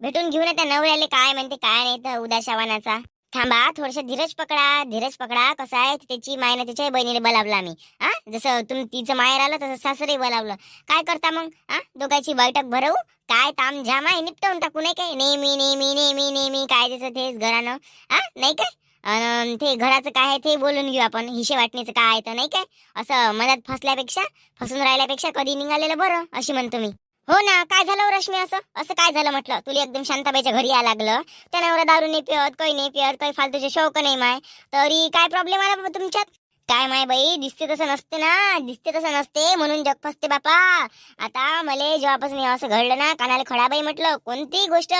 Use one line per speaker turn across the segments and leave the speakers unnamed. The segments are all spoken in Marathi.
भेटून घेऊन त्या नवऱ्याले काय म्हणते काय नाही तर उद्या शवानाचा थांबा थोडस धीरज पकडा धीरज पकडा. कसं आहे त्याची मायनं त्याच्या बहिणीने बोलावलं आम्ही. हा? जसं तुम तिचं माहेर आलं तसं सासरे बोलावलं. काय करता मग? हा? दोघांची बैठक भरवू? काय ताम झाम आहे? निपटवून टाकू नाही काय? नेहमी नेहमी नेहमी नेहमी काय त्याचं तेच घरानं? हा? नाही काय? ते घराचं काय आहे ते बोलून घेऊ आपण. हिशे वाटणीचं काय आहे तर नाही काय? असं मनात फसल्यापेक्षा फसून राहिल्यापेक्षा कधी निघालेलं बरं अशी म्हणतो मी. हो ना काय झालं हो रश्मी असं? असं काय झालं म्हटलं? तुला एकदम शांताबाईच्या घरी यायला लागलं? त्या नवरा दारू नाही पिवत काही नाही पिवत काही फालतूचे शौक नाही माय. तरी काय प्रॉब्लेम आला बाबा तुमच्यात? काय माय बाई दिसते तसं नसते ना दिसते तसं नसते म्हणून जग फसते बापा. आता मले जेव्हापासून असं घडलं ना कानाला खडाबाई म्हटलं कोणतीही गोष्ट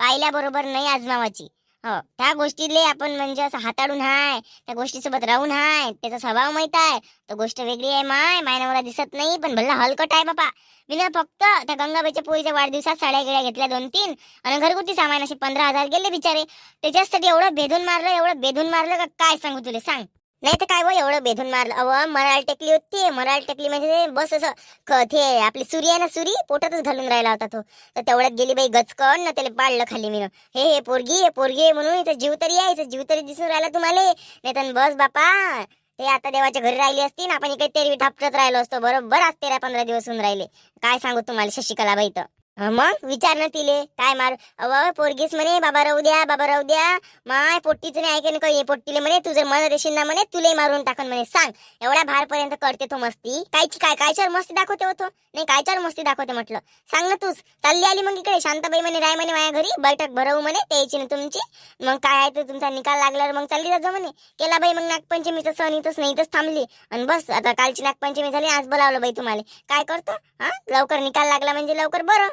पाहिल्याबरोबर नाही आजमावाची हो त्या गोष्टीले आपण म्हणजे असं हाताळून हाय त्या गोष्टीसोबत राहून हाय त्याचा स्वभाव माहीत आहे. तो गोष्ट वेगळी आहे माय माय मला दिसत नाही पण भल्ला हलकट आहे बापा. मी ना फक्त त्या गंगाबाईच्या पोळीच्या वाढदिवसात साड्या गिड्या घेतल्या दोन तीन आणि घरगुती सामान असे पंधरा हजार गेले बिचारे. त्याच्यासाठी एवढं बेधून मारलं एवढं बेधून मारलं का काय सांगू तुला? सांग. नाही तर काय बो एवढं बेधून मारलं. अव मराळ टेकली होती. मराळ टेकली म्हणजे बस असं क- ते आपली सुरी आहे ना सुरी पोटातच घालून राहिला होता तो. तर तेवढ्यात गेली बाई गचकन ना त्याला पाडलं खाली मी हे हे पोरगी हे पोरगी आहे म्हणून इथं जीव तरी आहे इथं जीव तरी दिसून राहिला तुम्हाला. नाही तर बस बापा ते आता देवाच्या घरी राहिली असती ना आपण इकडे तेरवी थापटत राहिलो असतो. बरोबर आज तेरा पंधरा दिवस होऊन राहिले. काय सांगू तुम्हाला शशिकला बाई तर. मग? विचार ना तिले. काय मार? अव पोरगीस म्हणे बाबा राहू द्या बाबा राहू द्या. माय पोट्टीच नाही ऐकेन काही पोट्टीले म्हणे तू जर मदत येशील ना म्हणे तुले मारून टाकन म्हणे. सांग एवढ्या भारपर्यंत करते तो मस्ती. कायची काय कायच्यावर मस्ती दाखवते होतो नाही कायच्यावर मस्ती दाखवते म्हटलं? सांग ना तूच. चालली आली मग इकडे शांताबाई म्हणे राय म्हणे माझ्या घरी बैठक भरवू म्हणे त्याची ना तुमची. मग काय आहे तर तुमचा निकाल लागल्यावर मग चालली जा म्हणे. केला बाई मग नागपंचमीचा सण इथंच नाही इथंच थांबली. आणि बस आता कालची नागपंचमी झाली आज बोलावलं बाई तुम्हाला. काय करतो? हा? लवकर निकाल लागला म्हणजे लवकर बरं.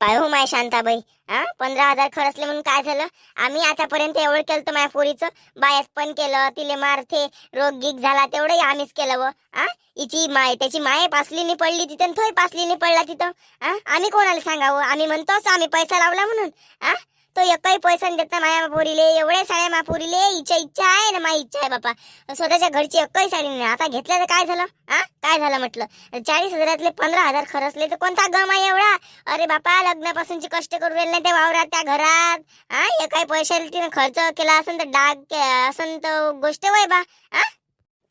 पाय हो माय शांताबाई. हा पंधरा हजार खर्चले म्हणून काय झालं? आम्ही आतापर्यंत एवढं केलं तर माझ्या पोरीचं. बायस पण केलं तिले मारथे रोग गीक झाला तेवढंही आम्हीच केलं व. हा हिची माय त्याची माय पासलीने पडली तिथं थोय पासलीने पडला तिथं. हा आम्ही कोणाला सांगावं? आम्ही म्हणतोच आम्ही पैसा लावला म्हणून. हा तो एकही पैसा देत ना माया पोरीले एवढ्या साड्या मा पोरीले इच्छा इच्छा आहे ना माझी इच्छा आहे बापा. स्वतःच्या घरची एकही साडी नाही. आता घेतल्या तर काय झालं? हा काय झालं म्हटलं? चाळीस हजारातले पंधरा हजार खरचले तर कोणता गम आहे एवढा? अरे बापा लग्नापासूनची कष्ट करू राहिले नाही त्या वावरात त्या घरात. हा एकाही पैशाला तिने खर्च केला असेल तर डाग असन असेल तर गोष्ट वय बा. हा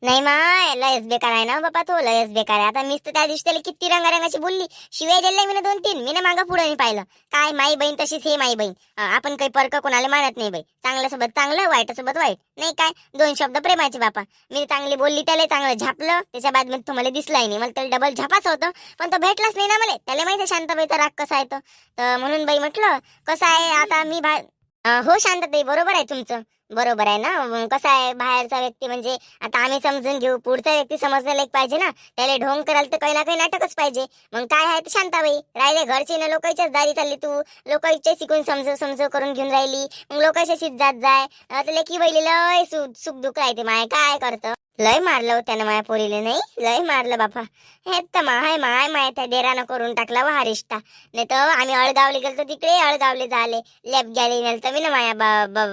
नाही माय लयच बेकार आहे ना हो बापा तो लयच बेकार आहे. आता मीच तर त्या दिवशी त्याला किती रंगारंगाची बोलली. शिवाय दिल्या मी दोन तीन. मी मागं पुढे नाही पाहिलं. काय माई बहीण तशीच हे माई बहीण. आपण काही परक कोणाला मानत नाही बाई. चांगल्यासोबत चांगलं वाईटासोबत वाईट. नाही काय? दोन शब्द प्रेमाचे बापा. मी चांगली बोलली त्याला चांगलं झापलं. त्याच्या बाद मग तुम्हाला दिसलाय नाही. मला त्याला डबल झापाचं होतं. पण तो भेटलाच नाही ना मला. त्याला माहिती आहे शांताबाईचा राग कसा आहे तो तर म्हणून बाई म्हटलं कसं आहे? आता मी बा हो शांतताई बरोबर आहे तुमचं. बरोबर आहे ना? मग कसं आहे बाहेरचा व्यक्ती म्हणजे आता आम्ही समजून घेऊ पुढचा व्यक्ती समजण्याला एक पाहिजे ना? त्याला ढोंग कराल तर काही ना काही नाटकच पाहिजे. मग काय आहे तर शांताबाई? राहिले घरचे ना लोकांच्याच दारी चालली तू. लोकांच्या शिकून समजव समजव करून घेऊन राहिली. मग लोकांच्याशीच जात जाय. आता लेकी बैली लय सुख दुःख राहते माय. काय करतं? लय मारलं हो त्यानं माया पोरीले नाही? लय मारलं बापा. हे तर माय माय माय त्या डेरानं करून टाकला वा हा रिश्ता. नाही तर आम्ही अळगावले गेलो तिकडे अळगावले झाले. लेप घ्यायला नेलं तर मी ना माया बा-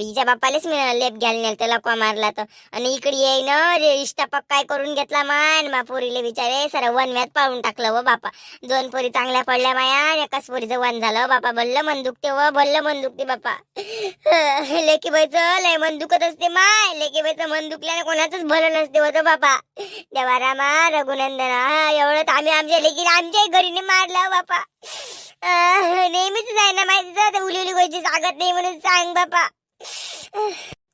हिच्या बापालेच मी लेप घ्यायला नेलं तर लकवा मारला तर. आणि इकडे येई ना रे रिश्ता पक्काय करून घेतला माय मा पोरीले विचारे सर वनव्यात पाळून टाकलं व बापा. दोन पोरी चांगल्या पडल्या माया आणि एकाच पोरीचं वन झालं. बापा बल्ल मन दुखते व बल्ल मन दुखते बापा. लेकी बाईचं लय मन दुखत असते माय. लेकी बाईचं मन दुखल्याने कोणाचं कोणाचंच भलं नसते होतं बापा. देवा रामा रघुनंदना एवढं तर आम्ही आमच्या लेकीला आमच्याही घरीने मारलं हो बापा. नेहमीच आहे ना माहिती उली उली गोष्टी सांगत नाही म्हणून सांग बापा.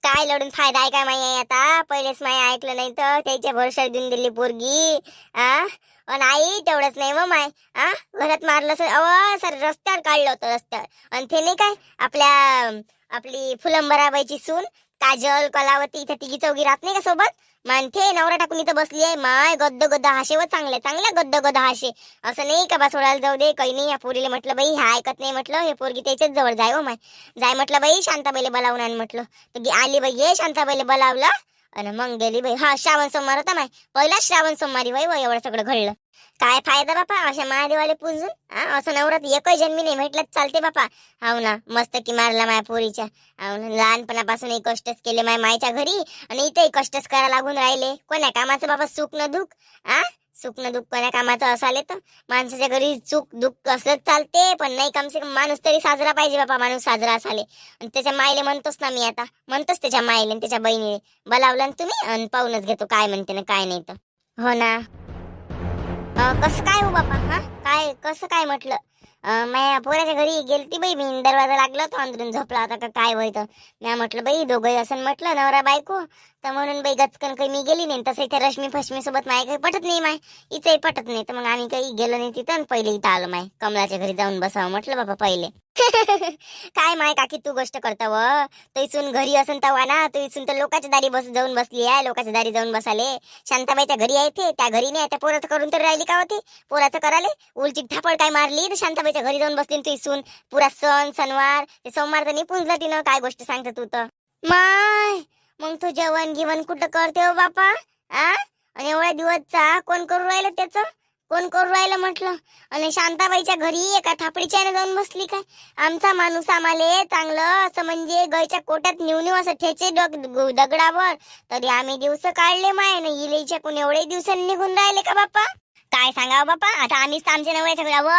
काय लढून फायदा आहे काय माही आता? पहिलेच माही ऐकलं नाही तर त्याच्या भरोशावर देऊन दिली पोरगी. आ अन आई तेवढंच नाही मग माय. आ घरात मारलं सर अव सर रस्त्यावर काढलं होतं रस्त्यावर. आणि ते नाही काय आपल्या आपली फुलंबराबाईची सून काजल कलावती इथं तिघी चौघी राहत नाही का सोबत? मानते नवरा टाकून इथं बसली आहे. माय गद्द गद्द हाशे व चांगले चांगल्या गद्द गद्द हाशे. असं नाही का बा सोडायला जाऊ दे काही नाही. या पोरीला म्हटलं बाई हा ऐकत नाही म्हटलं. हे पोरगी त्याच्याच जवळ जाय हो माय. जाय म्हटलं बाई शांताबाईला बोलावून आण म्हटलं. तर आली बाई ये शांताबाईला बोलावलं. आणि मग गेली बाई हा श्रावण सोमवार होता माय. पहिला श्रावण सोमवारी बाई व एवढं सगळं घडलं. काय फायदा बापा अशा महादेवाले पूजून? हा असं नवरात एकही जन्मी नाही म्हटलं चालते बापा. हाव ना मस्त की मारला माया पोरीच्या. हाव ना लहानपणापासून कष्टच केले माय मायच्या घरी आणि इथेही कष्टच करायला लागून राहिले. कोण्या कामाचं बाबा सुख न दुःख आ? सुख दुःख कोण्या कामाचं असाले तर माणसाच्या घरी चूक दुःख असलं चालते पण नाही कम से कम माणूस तरी साजरा पाहिजे बापा माणूस साजरा असाले. आणि त्याच्या मायले म्हणतोच ना मी आता म्हणतोच त्याच्या मायले आणि त्याच्या बहिणीने बोलावलं तुम्ही आणि पाहूनच घेतो काय म्हणते ना काय नाही तर. हो ना. कसं काय हो बापा हा? काय कसं काय म्हटलं? माझ्या पोराच्या घरी गेलती बाई मी. दरवाजा लागला होता अंदरून झोपला होता का काय होतं मी म्हटलं बाई दोघंही असं म्हटलं नवरा बायको. तर म्हणून बाई गचकन काही मी गेली नाही. तसं इथे रश्मी फश्मी सोबत माय काही पटत नाही माय. इथंही पटत नाही. तर मग आम्ही काही गेलो नाही तिथं आणि पहिले इथं आलो माय. कमलाच्या घरी जाऊन बसावं म्हटलं बाबा पहिले. काय माय काकी तू गोष्ट करता व? तो इथून घरी असन तवा ना तू इथून तर लोकांच्या दारी बस जाऊन बसली आहे लोकांच्या दारी जाऊन बसाले. शांताबाईच्या घरी आहे ते त्या घरी नाही त्या पोराचं करून तर राहिली का होती? पोराचं कराले? उलची थापड काय मारली? तर शांताबाईच्या घरी जाऊन बसली तू इथून पुरा सण सणवार ते सोमवार तर निपुंजला तिनं काय गोष्ट सांगते तू तर. माय मग तू जेवण गिवण कुठं करते हो बापा? आ? आणि एवढ्या दिवसचा कोण करून राहिलं त्याचं? कोण करू राहिलं म्हटलं? आणि शांताबाईच्या घरी एका थापडीच्या जाऊन बसली काय? आमचा माणूस आम्हाले चांगलं असं म्हणजे गळच्या कोट्यात नेऊन असं ठेचे डग दगडावर. तरी आम्ही दिवस काढले माय ना इलेच्या कोण एवढे दिवसांनी निघून राहिले का बाप्पा? काय सांगावं बाप्पा आता आम्हीच तर आमच्या नवऱ्याच्या घरी व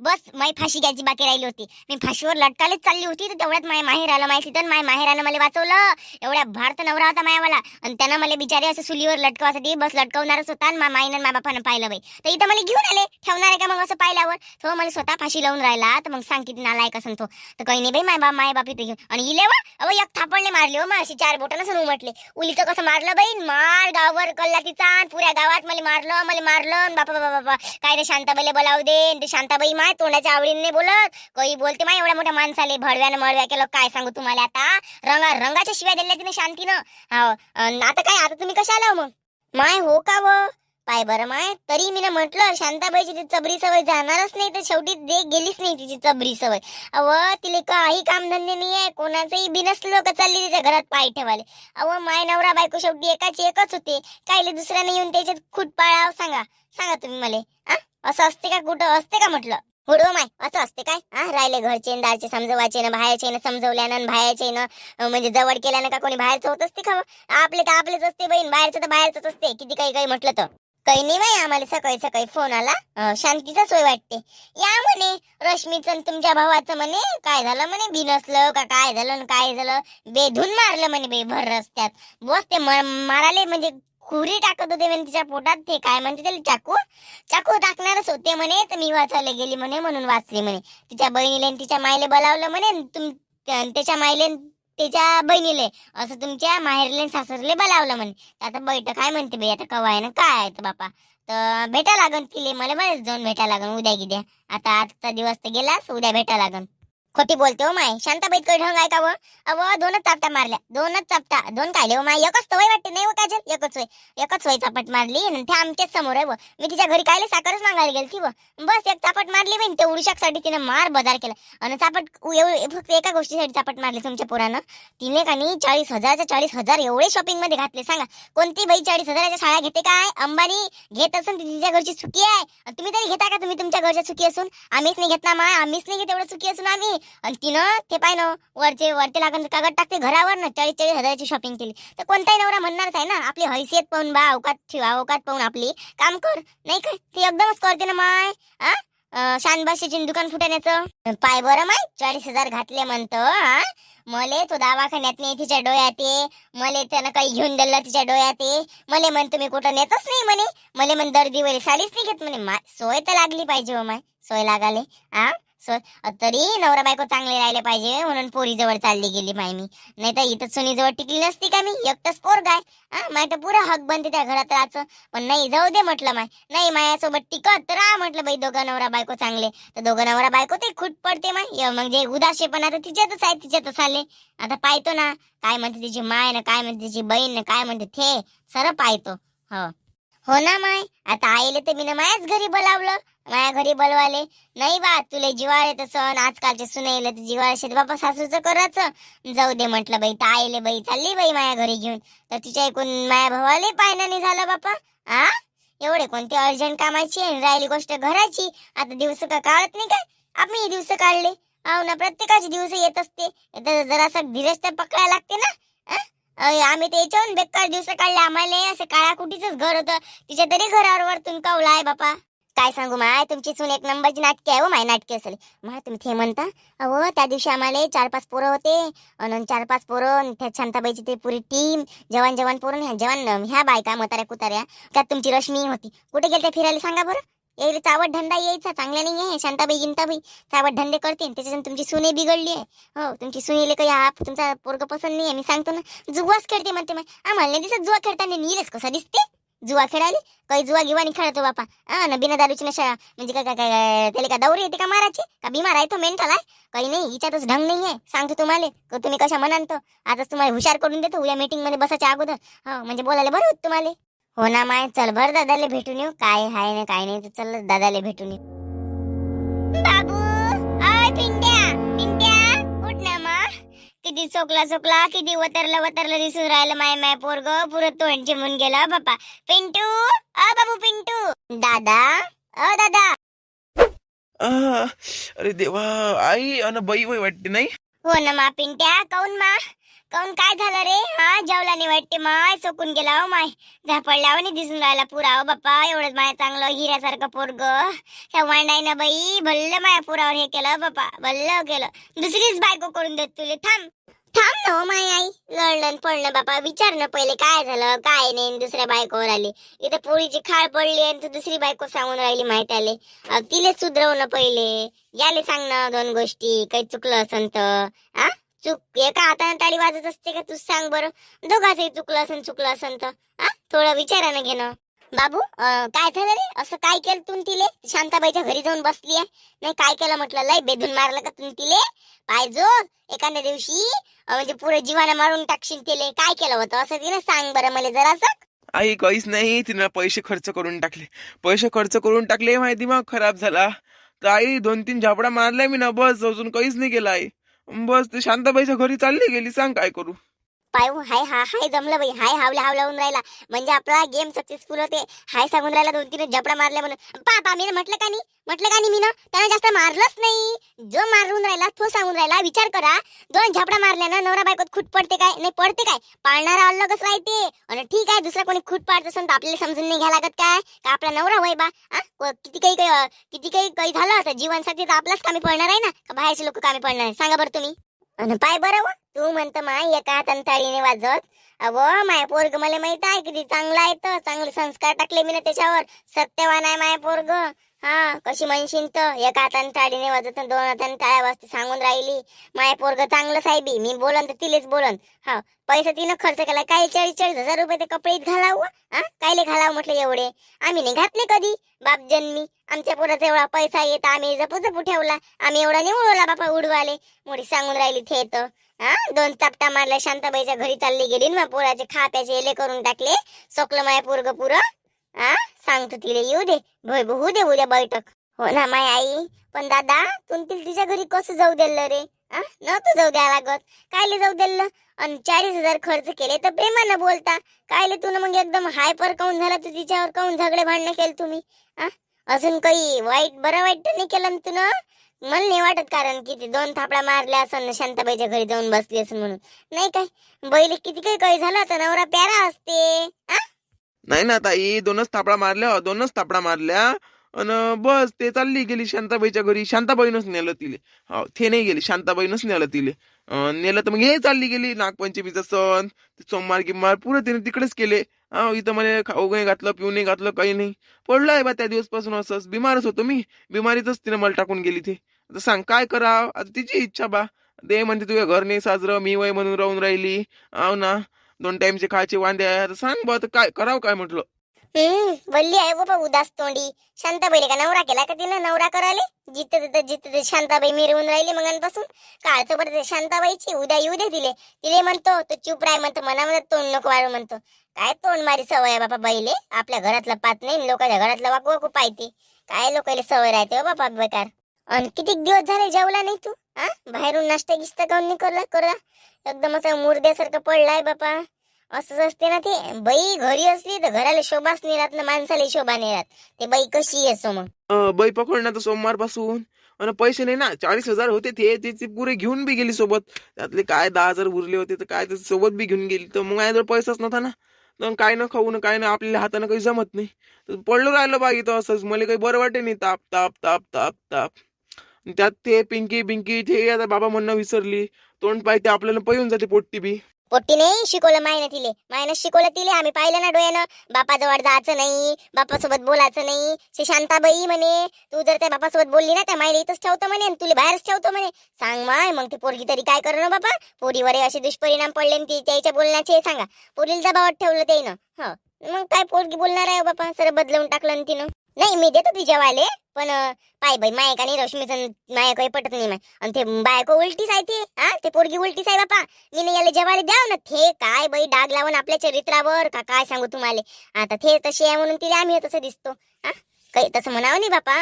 बस माई फाशी घ्यायची बाकी राहिली होती. मी फाशीवर लटकालीच चालली होती तर तेवढ्यात माय माहेर आलं माहिती तर माय आलं मला वाचवलं. एवढ्या भारत नवरा होता मायावाला. आणि त्यानं मला बिचारे असं सुलीवर लटकवासाठी बस लटकवणारच होता आणि माईनं मा बापानं पाहिलं बाई. तर इथं मला घेऊन आले. ठेवणार आहे का मग असं पाहिल्यावर? तो मला स्वतः फाशी लावून राहिला. तर मग सांग किती नालायक असं तो. तर काही नाही बाई माय बाप माय बाप इथे घेऊन. आणि इले वा अव एक थापडले मारले हो मग अशी चार बोटानं सर उमटले. उलीचं कसं मारलं बाई? मार गावावर कल्ला तिचा पुऱ्या गावात मला मारलं मला मारलं बापा काय ते शांताबाईला बोलावू दे ते शांताबाई माय तोंडाच्या आवडीने बोलत काही बोलते माय एवढ्या मोठ्या माणसाले भडव्यानं मळव्या केलं काय सांगू तुम्हाला आता रंगा रंगाच्या शिव्या दिल्या तिने शांतीनं आता काय आता तुम्ही कशा आला मग माय हो का व पाय बरं माय. तरी मी ना म्हटलं शांताबाईची ती चबरी सवय जाणारच नाही तर शेवटी दे गेलीच नाही तिची चबरी सवय. अव तिले काही कामधंदे नाही आहे कोणाचंही बिनस का चालली तिच्या घरात पाय ठेवाले अव माय नवरा बायको शेवटी एकाची एकच होते. कायले दुसऱ्याने येऊन त्याच्यात खूट पाळाव सांगा. सांगा तुम्ही मला हा? असं असते का कुठं? असते का म्हटलं? हुडव हो माय असं असते काय? हा राहिले घरचे दारचे समजवायचे ना बाहेरचे ना समजवल्यानं न बाहेरचे ना म्हणजे जवळ केल्यानं का कोणी बाहेरचं होत असते का आपले तर आपलेच असते बहीण बाहेरचं तर बाहेरच असते किती काही काही म्हटलं तर. काही नाही बाई आम्हाला सकाळी सकाळी फोन आला. शांतीचा सोय वाटते. या म्हणे रश्मीचं तुमच्या भावाचं म्हणे काय झालं म्हणे बिनसलं का काय झालं काय झालं? बेधून मारलं म्हणे बे भर रस्त्यात. बस ते म- माराले म्हणजे खुरी टाकत होते म्हणे तिच्या पोटात ते काय म्हणते त्याला चाकू? चाकू टाकणारच होते म्हणे तर मी वाचायला गेली म्हणे म्हणून वाचली म्हणे. तिच्या बहिणीला तिच्या मायले बोलावलं म्हणे तुम त्याच्या मायले त्याच्या बहिणीले. असं तुमच्या माहेरले सासरले बोलावलं म्हणे. आता बैठक काय म्हणते बाई आता कवा आहे ना काय आहे तर बापा. तर भेटा लागन तिले मला बरेच जाऊन भेटा लागन उद्या गिद्या. आता आजचा दिवस तर गेलाच उद्या भेटा लागन. खोटी बोलते हो माय. शांताबाई कडे ढंग आहे का व? अव दोनच चापटा मारल्या. दोनच चापटा दोन कायले हो माय? एकच तर वय वाटते नाही हो काजल? एकच वय एकच वय चापट मारली. आणि त्या आमच्याच समोर आहे व. मी तिच्या घरी कायले साखरच मागायला गेलती व. बस एक चापट मारली बहीण ते उडशाकसाठी तिने मार बजार केला. आणि चापट फक्त एका गोष्टीसाठी चापट मारली तुमच्या पोरानं. तिने का नाही चाळीस हजारच्या चाळीस हजार एवढे शॉपिंगमध्ये घातले. सांगा कोणती बाई चाळीस हजाराच्या शाळा घेते काय? अंबानी घेत असून ती तिच्या घरची चुकी आहे? तुम्ही तरी घेता का तुम्ही तुमच्या घरच्या चुकी असून? आम्हीच नाही घेत ना मा आम्हीच नाही घेत एवढं चुकी असून आम्ही. आणि तिनं ते पाय ना वरचे वरते लागून कागद टाकते घरावर ना चाळीस चाळीस हजाराची शॉपिंग केली. तर कोणताही नवरा म्हणणारच आहे ना आपली हैसियत पाहून बा अवकात ठेवा अवकात पाहून आपली काम कर. नाही काय ती एकदमच करते ना माय आ? शानबाशीची दुकान फुटण्याचं. पाय बरं माय चाळीस हजार घातले म्हणतो हा मले तो दवाखान्यात नाही तिच्या डोळ्यात ये मले त्यानं काही घेऊन दिलं तिच्या डोळ्यात ये मले म्हण तुम्ही कुठं नेतच नाही म्हणे मले म्हण दर्दी वगैरे साडीच नाही घेत म्हणे. माय सोय तर लागली पाहिजे हो माय सोय लागाले आ? तरी नवरा बायको चांगले राहिले पाहिजे म्हणून पोरी जवळ चालली गेली माय मी नाही तर इथं सुनी जवळ टिकली नसती का मी? एकटंच पोर गाय. हा माय तर पुरा हक बनते त्या घरात राहायचं. पण नाही जाऊ दे म्हटलं माय. नाही मायासोबत टिकत राहा म्हटलं बाई दोघं नवरा बायको चांगले. तर दोघं नवरा बायको ते खुट पडते माय. म्हणजे उदासे पण आता तिच्यातच आहे तिच्यातच आले. आता पाहतो ना काय म्हणते तिची माय ना काय म्हणते तिची बहीण ना काय म्हणते थे सर पाहतो. हो. हो ना माय. आता आईले तर मी मायाच घरी बोलावलं. माया घरी बोलवाले. नाही बा तुले जिवाळ येत सण आजकालचे सुनाईले तर जिवाळ शेत बापा सासूचं करायचं जाऊ दे म्हटलं बाई तर आईले बाई चालली बाई माया घरी घेऊन. तर तिच्या ऐकून माया भावाले पायनं नाही झालं बापा. आ? एवढे कोणते अर्जंट कामाची आणि राहिली गोष्ट घराची? आता दिवस का काढत नाही काय? आम्ही दिवस काढले. हो ना प्रत्येकाचे दिवस येत असते. जरासं जरासा धीरज तर पकडायला लागते ना. आम्ही ते याच्याहून बेकार दिवस काढले. आम्हाला असं काळा कुटीच घर होतं. तिच्या तरी घरावर वरतून कवलाय बापा. काय सांगू माय? तुमची सून एक नंबरची नाटके आहे हो माय नाटके असेल. मा तुम्ही ते म्हणता? अहो त्या दिवशी आम्हाला चार पाच पोरं होते. आणि चार पाच पोरं त्या शांताबाईची ते पुरी टीम जवान जवान पोरं ह्या जवान ह्या बायका म्हाताऱ्या कुताऱ्या. त्यात तुमची रश्मी होती. कुठे गेलते फिरायला सांगा बरं? यायला चावट धंदा यायचा चांगला नाही आहे. शांताबाई गिंताबाई चावट धंदे करते. त्याच्यातून तुमची सुने बिघडली आहे. हो तुमची सुनेले काही हा तुमचा पोरग पसंत नाही आहे. मी सांगतो ना जुवाच खेळते म्हणते मग आम्हाला नाही दिसत जुवा खेळताना. नीलच कसा दिसते? जुवा खेळाली काही जुवा गिवानी खेळतो बापा. हा ना बिना दारूची नशा. म्हणजे काय काय काय त्याला का दौरी येते का मारायची? का बिमार आहे तो मेंटल आहे? काही नाही हिच्यातच ढंग नाही आहे सांगतो तुम्हाला तुम्ही कशा म्हणाल तो आताच तुम्हाला हुशार करून देतो या मीटिंगमध्ये बसायच्या अगोदर. हो म्हणजे बोलायला बरं होत तुम्हाला. हो ना माय चल बर दादाला भेटून येऊ. काय हाय ना काय नाही चल दादाला भेटून येऊ. बाबू! किती चोकला चोकला किती वतरला वतरला दिसून राहिलं माय माय पोरग. पुरं तोंड चिमून गेलं बापा. पिंटू अ बाबू पिंटू. दादा अ दादा.
अरे देवा आई अन बाई वाटते नाही?
हो ना मा पिंट्या काऊन मा? काऊन काय झालं रे? हा जेवला नाही वाटते माय चोकून गेला हो माय. झापडला आणि दिसून राहिला पुरा हो बाप्पा एवढंच माय चांगलं हिऱ्यासारखं पोरग. त्या वांडाय ना बाई भल्ल माया पुरावर हे केलं बाप्पा भल्ल केलं. दुसरीच बायको करून देत तुले थांब. थांब ना हो माय आई. लढलं पडलं बापा विचार ना पहिले काय झालं काय नाही दुसऱ्या बायकोवर आली. इथं पोळीची खाळ पडली आणि तू दुसरी बायको सांगून राहिली माहिती आले. तिले सुधरवणं पहिले. याले सांग ना दोन गोष्टी काही चुकलं असन तर. आ? चूक एका हाताने टाळी वाजत असते का तू सांग बरं? दोघांचंही चुकलं असन चुकलं असन तर. हा? थोडं विचारानं घेणं. बाबू अं, काय झालं रे? असं काय केलं तू तिले? शांताबाईच्या घरी जाऊन बसली आहे नाही काय केलं म्हटलं? लय बेधून मारलं का तू तिले? पाहिजो एखाद्या दिवशी म्हणजे पुरे जीवानं मारून टाकशील तिले. काय केलं होतं? असं तिने सांग बरं मला जरासं.
आई काहीच नाही. तिनं पैसे खर्च करून टाकले. पैसे खर्च करून टाकले माहिती मग? खराब झाला. तर आई दोन तीन झापडा मारल्या मी ना. बस अजून काहीच नाही केलं आई. बस ते शांताबाईच्या घरी चालली गेली. सांग काय करू?
पाहू हाय हा हाय जमलं बाई हाय हावला हावला होऊन राहिला. म्हणजे आपला गेम सक्सेसफुल होते हाय सांगून राहिला दोन तीन झपडा मारल्या म्हणून. पापा मी म्हटलं का नाही म्हटलं का नाही मी ना त्यानं जास्त मारलंच नाही. जो मारून राहिला तो सांगून राहिला विचार करा. दोन झपडा मारल्या ना नवरा बायकोत खूट पडते काय? नाही पडते काय? पाळणारा अलगच राहते. आणि ठीक आहे दुसरा कोणी खूट पाडत असेल तर आपल्याला समजून नाही घ्या लागत काय? का आपला नवरा होय बा? आ? किती काही काही किती काही काही झालं तर जीवनसाथी तर आपलाच कामी पडणार आहे ना? का बाहेरचे लोक कामी पडणार आहे सांगा बरं तुम्ही. आणि पाय बरं व, तू म्हणतो माय एका तंथाळीने वाजत अव माय पोरग मला माहीत आहे किती चांगला आहे तर. चांगले संस्कार टाकले मी ना त्याच्यावर. सत्यवान आहे माय पोरग. हा कशी म्हणशील तर? एका हाताने टाळीने वाजत दोन हाताने टाळ्या वाजते सांगून राहिली. माय पोरग चांगलं साहेबी मी बोलन तर तिलेच बोलन. हा पैसा तिनं खर्च केला काही चाळीस चाळीस हजार रुपये ते कपडे घालावं हा? कायले घालावं म्हटलं एवढे? आम्ही नाही घातले कधी. बाप जन्मी आमच्या पोराचा एवढा पैसा येत आम्ही जपू जपू ठेवला. आम्ही एवढा नाही उडवला बापा उडवाले. मोठी सांगून राहिली थे तर. हा दोन चापटा मारल्या शांताबाईच्या घरी चालली गेली ना पोराचे खा प्याचे एले करून टाकले. सोकलं माया पोरग पुरं. हा सांगतो तिला येऊ दे. भय होऊ दे उद्या बैठक. हो ना माय आई? पण दादा तुमतील तिच्या घरी कसं जाऊ दिलं रे? न नव्हतं जाऊ द्या लागत. कायले जाऊ दिलं? आणि चाळीस हजार खर्च केले तर प्रेमानं बोलता. कायले तू मग एकदम हायपर काऊन झाला तू तिच्यावर? काऊन झगडे भांडणं केलं तुम्ही? हा अजून काही वाईट बरं वाईट तर नाही केलं तू ना? मला नाही वाटत कारण की ते दोन थापडा मारल्या असं शांताबाईच्या घरी जाऊन बसली असं म्हणून. नाही काय? बैल किती काही काही झालं तर नवरा प्यारा असते. आ?
नाही ना ताई दोनच थापडा मारल्या दोनच थापडा मारल्या अन बस ते चालली गेली शांताबाईच्या घरी. शांताबाईनच नेलं तिले. हो ते नाही गेली शांताबाईनच नेलं तिले. नेलं तर मग हे चालली गेली नागपंचमीचा सण सोमवार गिमवार पुरं तिने तिकडेच केले. हा इथं मला खाऊ नाही घातलं पिऊ नाही घातलं काही नाही. पडलं आहे बा त्या दिवसपासून असंच. बिमारच होतो मी. बिमारीतच तिने मला टाकून गेली ते. आता सांग काय करावं? आता तिची इच्छा बा. दे म्हणते तुझ्या घर नाही साजरं मी वय म्हणून राहून राहिली. आव ना. दोन टाइमचे खायचे वांदे आहे आता सांग बा आता काय करावं काय म्हटलं?
हम्म बोलली आहे बाबा उदास तोंडी. शांताबाईले का नवरा केला का तिनं? नवरा करायला? जिथं तिथं जिथं ते शांताबाई मिरवून राहिली मगांपासून. काळचं बरं ते शांताबाईची उद्या येऊ दे तिले. तिले म्हणतो तो चुप राय म्हणतो मनामध्ये तोंड नको वाळू म्हणतो. काय तोंड मारी सवय आहे बाबा बाईले? आपल्या घरातलं पात नाही लोकांच्या घरातलं वाकू वाकू पाहते. काय लोकांना सवय राहते हो बापा बेकार. आणि किती दिवस झाले जेवला नाही तू? हा बाहेरून नाश्ता गिस्ता काऊन नाही करला? करला एकदम असं मुर्द्यासारखं पडलाय बापा. असंच असते ना ते. बाई घरी असली तर घराला शोभाच नाही राहत ना माणसाला शोभा नाही राहत. ते बाई कशी असो मग?
बाई पकडणार तर सोमवारपासून आणि पैसे नाही ना चाळीस हजार होते ते. ते पुरे घेऊन बी गेली सोबत. त्यातले काय दहा हजार उरले होते तर काय सोबत बी घेऊन गेली. तर मग माझ्याजवळ पैसाच नव्हता ना. तर काय ना खाऊ ना काय ना आपल्याला हातानं काही जमत नाही. तर पडलो राहिलो बाई तर असंच. मला काही बरं वाटे नाही. ताप ताप ताप ताप ताप. त्यात ते पिंकी पिंकी ते आता बाबा म्हणणं विसरली. तोंड पाय ते आपल्याला पळून जाते पोट्टी बी.
पोट्टी नाही शिकवलं मायनं तिले. मायनं शिकवलं तिले. आम्ही पाहिलं ना डोळ्यानं. बापाजवळ जायचं नाही. बापासोबत बोलायचं नाही. ते शांताबाई म्हणे तू जर त्या बापासोबत बोलली ना त्या मायला इथंच ठेवतो म्हणे आणि तुला बाहेरच ठेवतो म्हणे. सांग माय मग ती पोरगी तरी काय करणं ना बापा? पोरीवर असे दुष्परिणाम पडले ती त्याच्या बोलण्याचे सांगा. पोरीला दबावात ठेवलं त्यानं हो. मग काय पोरगी बोलणार आहे बापा? सर बदलवून टाकलं न तिनं. नाही मी देतो ती जेवायले पण पाय बाई मायक आणि रश्मीचं माया काही पटत नाही माय. आणि ते बायको उलटीच आहे ते हा? ते पोरगी उलटीच आहे बापा. मी नाही याला जेवायला द्याव ना? थे काय बाई डाग लावून आपल्या चरित्रावर का काय सांगू तुम्हाला? आता थे तशी आहे म्हणून तिला आम्ही तसं दिसतो हा? काही तसं म्हणावं नाही बापा.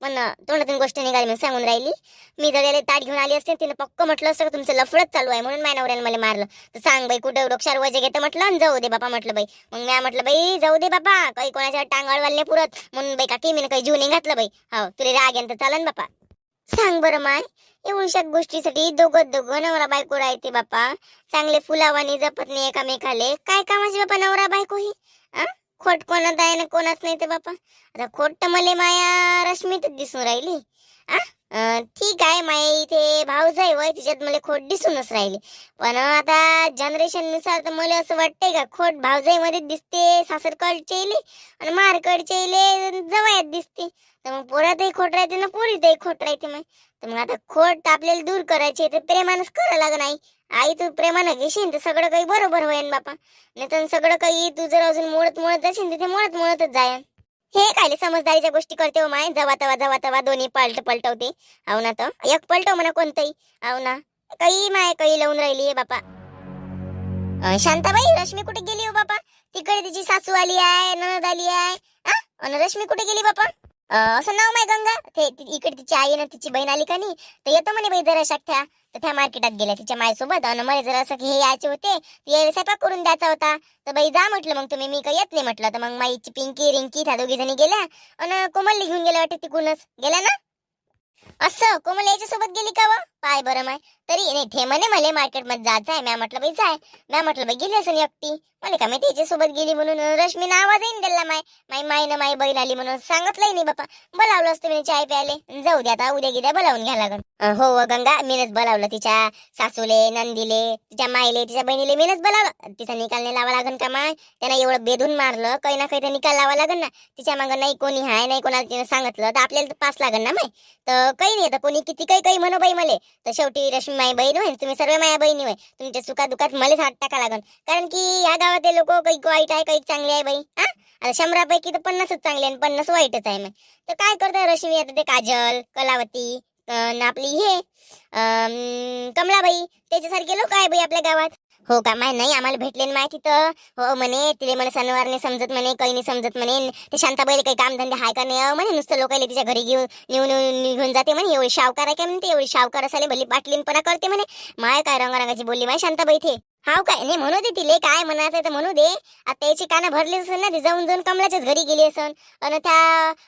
पण तोंडातून गोष्ट निघाली म्हणून सांगून राहिली. मी जर याला ताट घेऊन आली असते तिनं पक्क म्हटलं असतं तुमचं लफडच चालू आहे म्हणून माझ्या नवऱ्याने मला मारलं. तर सांग बाई कुठं वृक्षार वजे घेतं म्हटलं आणि जाऊ दे बापा म्हटलं बाई. मग मी म्हटलं बाई जाऊ दे बापा. काही कोणाच्या टांगाळ नाही पुरत. म्हणून बाई काकी मी काही जीव नाही घातलं बाई. हो तुला राग यांत चालन बापा. सांग बरं माय एवढ्या गोष्टीसाठी दोघं दोघं नवरा बायको राहते बापा. चांगले फुलावानी जपत नाही एकामेकाले. काय कामाचे बापा नवरा बायको ही? खोट कोणात आहे ना कोणाच नाही ते बापा. आता खोट तर मले माया रश्मीतच दिसून राहिली. आ? ठीक आहे माया इथे भावजाई वय तिच्यात मला खोट दिसूनच राहिली. पण आता जनरेशननुसार तर मला असं वाटतंय का खोट भाऊजाई मध्ये दिसते सासरकडचे इले आणि मारकडचे इले जवळत दिसते. तर मग पोरातही खोट राहते ना पोरीतही खोट राहते मग तर मग आता खोट आपल्याला दूर करायची तर प्रेमानच करावं लागत नाही आई तू प्रेमानं घेशील तर सगळं काही बरोबर होईन बापा. नाही तर सगळं काही तू जर अजून मोडत मोडत जाशील तिथे मोडत मोडतच जायन. हे काय समजदारीच्या गोष्टी करते हो माय? जवा तवा जवा तवा दोन्ही पलट पलटवते. हो ना तर एक पलटव म्हणा कोणतंही. हो ना. काही माय काही लावून राहिली आहे बापा. शांताबाई रश्मी कुठे गेली हो बापा? तिकडे तिची सासू आली आहे ननद आली आहे. अन रश्मी कुठे गेली बापा? असं नाव माय गंगा. ते इकडे तिची आई ना तिची बहीण आली का नाही तर येतो म्हणे बाई जरा शक्त्या तर त्या मार्केटात गेल्या तिच्या मायसोबत आणि मला जरा असं की हे यायचे होते ते यायला स्वयंपाक करून द्यायचा होता. तर बाई जा म्हटलं मग तुम्ही मी काही येत नाही म्हटलं. तर मग माईची पिंकी रिंकी त्या दोघी जणी गेल्या आणि कोमलली घेऊन गेल्या वाटते तिकूनच गेल्या ना? असं कोमल याच्या सोबत गेली का वा? पाय बरं माय. तरी नाही ठे म्हणे मला मार्केटमध्ये जायचं आहे. म्या म्हटलं बाई जाय. म्या म्हटलं बाई गेली असं एकटी. मला का मी त्याच्यासोबत गेली म्हणून रश्मीनं आवाज येईन दिला माय. माई माई ना माई बैल आली म्हणून सांगितलंय नाही बापा. बोलावलं असतं मी चाय प्यायले. जाऊ द्या आता उद्या गिद्या बोलावून घ्या लागन. हो गंगा मीनच बोलावलं तिच्या सासूले नंदीले तिच्या माईले तिच्या बहिणीले मीनच बोलावलं. तिचा निकाल नाही लावा लागन का माय? त्यांना एवढं बेधून मारलं काही ना काही तर निकाल लावा लागन ना. तिच्या मागं नाही कोणी हाय नाही कोणाला तिने सांगितलं तर आपल्याला तर पास लागन ना माय. तर काही नाही आता कोणी किती काही काही म्हणू बाई मले. तर शेवटी रश्मी माई बहीण होईल तुम्ही सर्व माया बहिणी होय. तुमच्या सुखा दुखात मलाच हात टाका लागन. कारण की या गावातले लोक काही वाईट आहे काही चांगले आहे बाई हा? आता शंभरापैकी तर पन्नासच चांगले आणि पन्नास वाईटच आहे मग. तर काय करताय रश्मी आता ते काजल कलावती अन आपली हे अं, कमलाबाई त्याच्यासारखे लोक आहे बाई आपल्या गावात. हो का? माय नाही आम्हाला भेटले ना माहिती तर हो म्हणे तिले मला सणवार नाही समजत म्हणे काही नाही समजत म्हणे. ते शांताबाईला काही कामधंदे हाय का नाही? म्हणे नुसतं लोकांना तिच्या घरी घेऊन नेऊन निघून जाते म्हणे. एवढी शावकार आहे काय म्हणते एवढी शावकार असाले भली पाटलीनपणा करते म्हणे. माय काय रंगारंगाची बोलली माय शांताबाई ते हाव काय? नाही म्हणू दे तिले काय म्हणायचं तर म्हणू दे. आता त्याची कानं भरली असेल ना ती जाऊन जाऊन कमलाच्याच घरी गेली असन. आणि त्या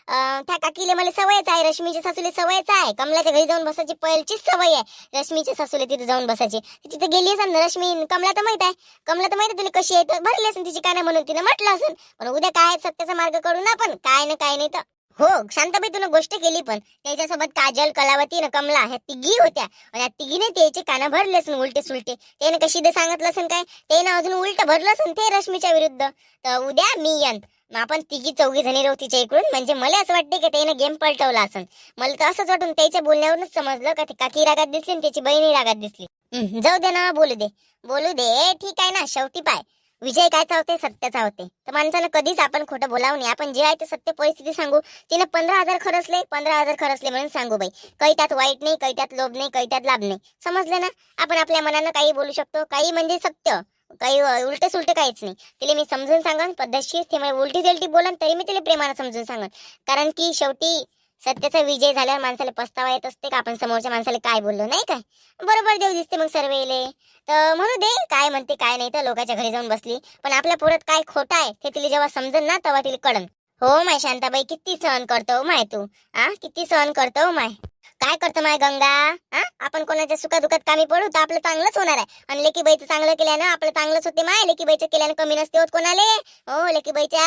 अं, त्या काकीले मला सवयच आहे रश्मीच्या सासूले सवयच आहे. कमलाच्या घरी जाऊन बसायची पहिलचीच सवय आहे रश्मीच्या सासूले तिथे जाऊन बसायची. तिथे गेली असन ना रश्मी कमला तर माहीत आहे. कमला तर माहिती आहे तुला कशी आहे तर भरली असेल तिची कानं म्हणून. तिने म्हटलं असेल पण उद्या काय सत्याचा मार्ग करू ना आपण. काय ना काय नाही तर. हो शांताबाई तुला गोष्ट केली पण. त्याच्यासोबत काजल कलावती न कमला ह्या तिघी होत्या. आणि या तिघीने त्याचे कानं भरले असून उलटे सुलटे त्याने कशी दे सांगितलं असेल काय? त्यानं अजून उलट भरलं असेल ते रश्मीच्या विरुद्ध. तर उद्या मी यंत. मग आपण तिघी चौघी जणी राहू तिच्या इकडून म्हणजे मला असं वाटते की त्याने गेम पलटवला असेल मला तर असंच वाटून त्याच्या बोलण्यावरूनच समजलं का ती काकी रागात दिसली आणि त्याची बहिणी रागात दिसली. जाऊ दे ना बोलू दे. बोलू दे. ठीक आहे ना शेवटी पाय. विजय कायचा होते सत्य होते तर माणसानं कधीच आपण खोटं बोलावं नाही आपण जे आहे ते सत्य परिस्थिती सांगू. तिने पंधरा हजार खरचले पंधरा हजार खरचले म्हणून सांगू बाई. काही त्यात वाईट नाही काही त्यात लोभ नाही काही त्यात लाभ नाही. समजलं ना? आपण आपल्या मनानं काही बोलू शकतो. काही म्हणजे सत्य. काही उलटे सुलटे काहीच नाही. तिला मी समजून सांगन. पद्धतशीर ते उलटी जलटी बोलन तरी मी तिला प्रेमानं समजून सांगन. कारण की शेवटी सत्याचा विजय झाल्यावर माणसाला पस्तावा येत असते का? आपण समोरच्या माणसाला काय बोललो नाही काय बरोबर देव दिसते मग सर्व येले तर म्हणू दे काय म्हणते काय नाही तर लोकांच्या घरी जाऊन बसली. पण आपल्या पोरात काय खोटं आहे ते तिला जेव्हा समजन ना तेव्हा तिला कळन. हो माय शांताबाई किती सहन करतो हो, माय तू. आ किती सहन करतो हो, माय. काय करतो माय गंगा? हा आपण कोणाच्या सुखादुखात कामी पडू? तर आपलं चांगलंच होणार आहे. आणि लेकीबाईचं चांगलं केल्यानं आपलं चांगलंच होते माय. लेकीबाईचं केल्यानं कमी नसते होत कोणाले. हो लेकीबाईच्या.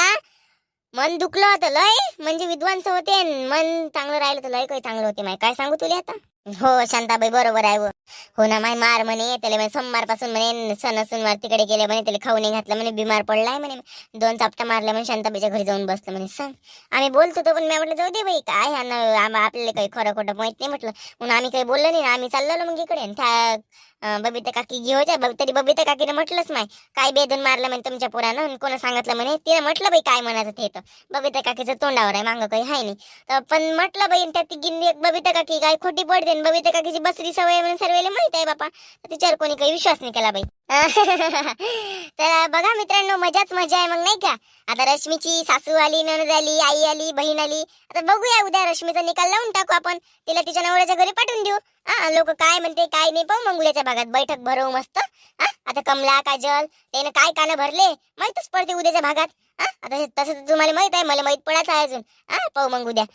मन दुखलं होतं लय. म्हणजे विद्वांस होते मन चांगलं राहिलं तर लय काही चांगलं होते माय. काय सांगू तुला आता? हो शांताबाई बरोबर आहे हो. ना माय मार म्हणे त्याला म्हणे सोमवारपासून म्हणे सण वार तिकडे गेले म्हणे त्याला खाऊ नाही घातलं म्हणे बिमार पडलाय म्हणे. दोन चापटा मारल्या म्हणे शांताबाईच्या घरी जाऊन बसलं म्हणे. सांग. आम्ही बोलतो तो पण मी म्हटलं जाऊ दे बाई काय ह्यानं आपल्याला काही खरं खोटं माहीत नाही म्हटलं. म्हणून आम्ही काही बोललो नाही आम्ही चाललो मग इकडे. त्या बबिता काकी घे होत्या बब- तरी बबिता काकीने म्हटलंच माय काय बेदन मारलं म्हणे तुमच्या पुरानं? आणि कोणा सांगितलं म्हणे? तिने म्हटलं बाई काय म्हणायचं ते तर. बबिता काकीचं तोंडावर आहे मागं काही हाय नाही. तर पण म्हटलं बाई त्या ती गिन्नी एक बबिता काकी काय खोटी पडते. आणि बबिता काकीची बसरी सवय म्हणून सर्वेला माहीत आहे बापा. तिच्यावर कोणी काही विश्वास नाही केला बाई. तर बघा मित्रांनो मजाच मजा आहे मग नाही का? आता रश्मीची सासू आली ननद आली आई आली बहीण आली. आता बघूया उद्या रश्मीचा निकाल लावून टाकू आपण. तिला तिच्या नवऱ्याच्या घरी पाठवून देऊ. हा लोक काय म्हणते काय नाही पाहू मग उद्याच्या भागात. बैठक भरवू मस्त. हा आता कमला काजल त्यानं काय कानं भरले? माहीतच पडते उद्याच्या भागात. हा आता तसं तर तुम्हाला माहीत आहे मला माहीत पडायचं आहे अजून. हा पाहू मग उद्या.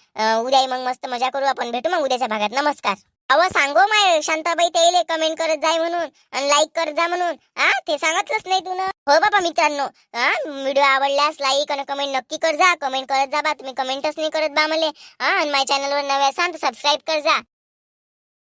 उद्याही मग मस्त मजा करू आपण. भेटू मग उद्याच्या भागात. नमस्कार. अव सांगो माय शांताबाई त्याले कमेंट करत जाय म्हणून आणि लाईक करत जा म्हणून. हा ते सांगितलंच नाही तुनं. हो बाबा मित्रांनो हा व्हिडिओ आवडल्यास लाईक आणि कमेंट नक्की कर जा कमेंट करत जा बा तुम्ही कमेंटच नाही करत बा मले. हा आणि माझ्या चॅनलवर नव्या असाल तर सबस्क्राईब कर जा